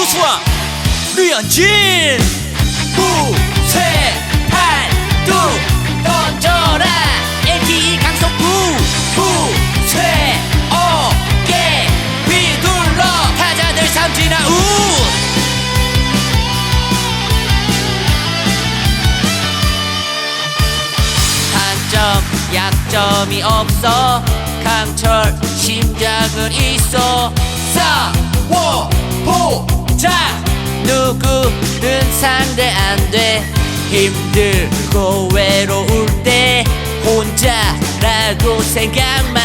우와 류현진. 무쇠팔뚝 던져라 LTE 강속구. 무쇠 어깨 휘둘러 타자들 삼진아웃 단점 약점이 없어. 강철 심장은 있어 상대 안 돼. 힘들고 외로울 때 혼자라도 생각만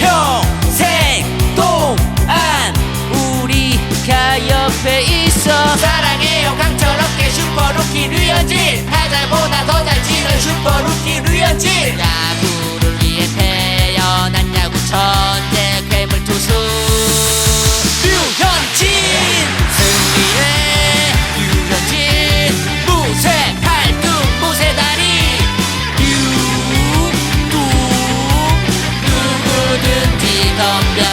평생 동안 우리가 옆에 있어. 사랑해요. 강철 어깨 슈퍼루키 류현진. 타자보다 더 잘 치는 슈퍼루키 류현진. 야구를 위해 태어난 야구 천재 괴물 투수 longer